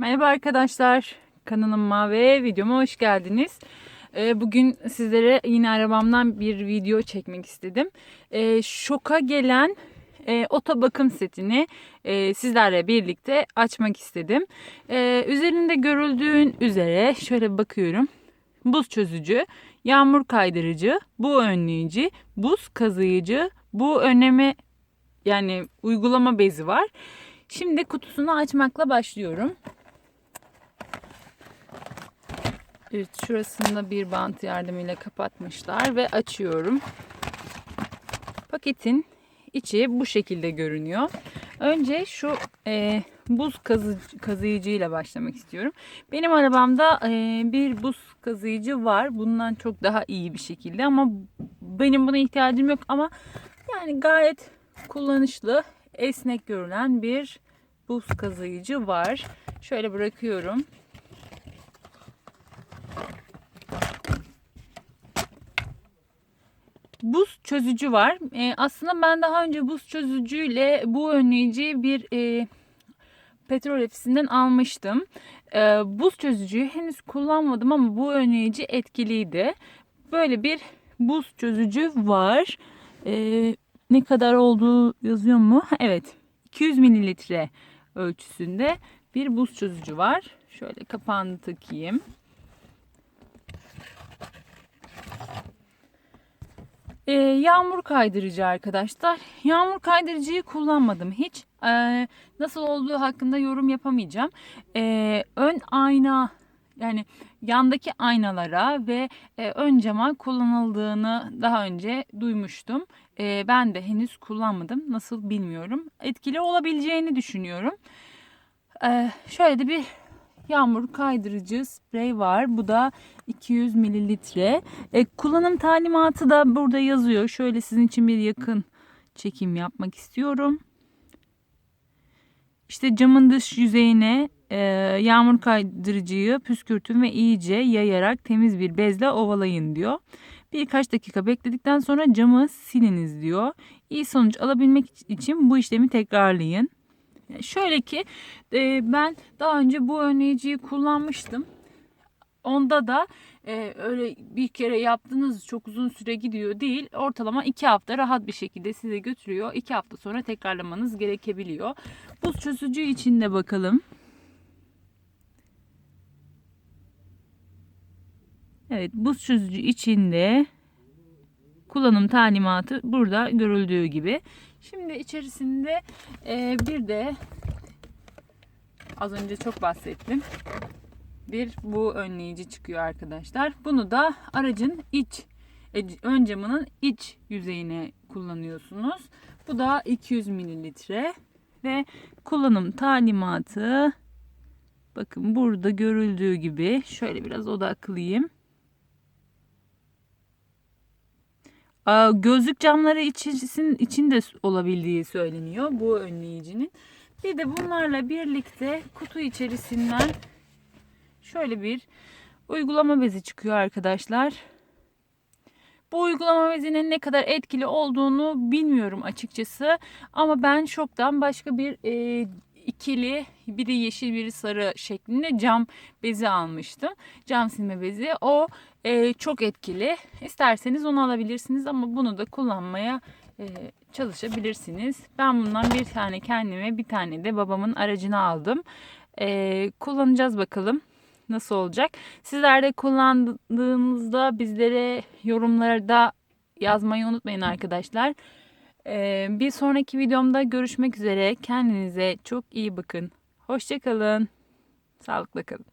Merhaba arkadaşlar. Kanalıma ve videoma hoş geldiniz. Ee, Bugün sizlere yine arabamdan bir video çekmek istedim. Ee, Şoka gelen e, oto bakım setini e, sizlerle birlikte açmak istedim. Ee, Üzerinde görüldüğün üzere şöyle bakıyorum. Buz çözücü, yağmur kaydırıcı, bu önleyici, buz kazıyıcı, bu önleme yani uygulama bezi var. Şimdi kutusunu açmakla başlıyorum. Evet şurasında bir bant yardımıyla kapatmışlar ve açıyorum. Paketin içi bu şekilde görünüyor. Önce şu e, buz kazı, kazıyıcıyla başlamak istiyorum. Benim arabamda e, bir buz kazıyıcı var. Bundan çok daha iyi bir şekilde ama benim buna ihtiyacım yok ama yani gayet kullanışlı, esnek görülen bir buz kazıyıcı var. Şöyle bırakıyorum. Buz çözücü var. E, aslında ben daha önce buz çözücüyle bu önleyici bir e, petrol ofisinden almıştım. E, buz çözücüyü henüz kullanmadım ama bu önleyici etkiliydi. Böyle bir buz çözücü var. E, ne kadar olduğu yazıyor mu? Evet. 200 mililitre ölçüsünde bir buz çözücü var. Şöyle kapağını takayım. Ee, yağmur kaydırıcı arkadaşlar. Yağmur kaydırıcıyı kullanmadım hiç. Ee, nasıl olduğu hakkında yorum yapamayacağım. Ee, ön ayna yani yandaki aynalara ve e, ön cama kullanıldığını daha önce duymuştum. Ee, ben de henüz kullanmadım. Nasıl bilmiyorum. Etkili olabileceğini düşünüyorum. Ee, şöyle de bir yağmur kaydırıcı sprey var. Bu da 200 mililitre. E, kullanım talimatı da burada yazıyor. Şöyle sizin için bir yakın çekim yapmak istiyorum. İşte camın dış yüzeyine e, yağmur kaydırıcıyı püskürtün ve iyice yayarak temiz bir bezle ovalayın diyor. Birkaç dakika bekledikten sonra camı siliniz diyor. İyi sonuç alabilmek için bu işlemi tekrarlayın. Şöyle ki e, ben daha önce bu önleyiciyi kullanmıştım. Onda da e, öyle bir kere yaptığınız çok uzun süre gidiyor değil. Ortalama iki hafta rahat bir şekilde size götürüyor. İki hafta sonra tekrarlamanız gerekebiliyor. Buz çözücü için de bakalım. Evet buz çözücü içinde kullanım talimatı burada görüldüğü gibi. Şimdi içerisinde e, bir de az önce çok bahsettim. Bir bu önleyici çıkıyor arkadaşlar. Bunu da aracın iç e, ön camının iç yüzeyine kullanıyorsunuz. Bu da 200 mililitre ve kullanım talimatı bakın burada görüldüğü gibi şöyle biraz odaklayayım. Gözlük camları içinin içinde olabildiği söyleniyor bu önleyicinin. Bir de bunlarla birlikte kutu içerisinden şöyle bir uygulama bezi çıkıyor arkadaşlar. Bu uygulama bezinin ne kadar etkili olduğunu bilmiyorum açıkçası. Ama ben şoktan başka bir e, ikili biri yeşil biri sarı şeklinde cam bezi almıştım. Cam silme bezi. O e, çok etkili. İsterseniz onu alabilirsiniz ama bunu da kullanmaya e, çalışabilirsiniz. Ben bundan bir tane kendime bir tane de babamın aracına aldım. E, kullanacağız bakalım nasıl olacak. Sizler de kullandığınızda bizlere yorumlarda yazmayı unutmayın arkadaşlar. Ee, bir sonraki videomda görüşmek üzere. Kendinize çok iyi bakın. Hoşçakalın. Sağlıkla kalın.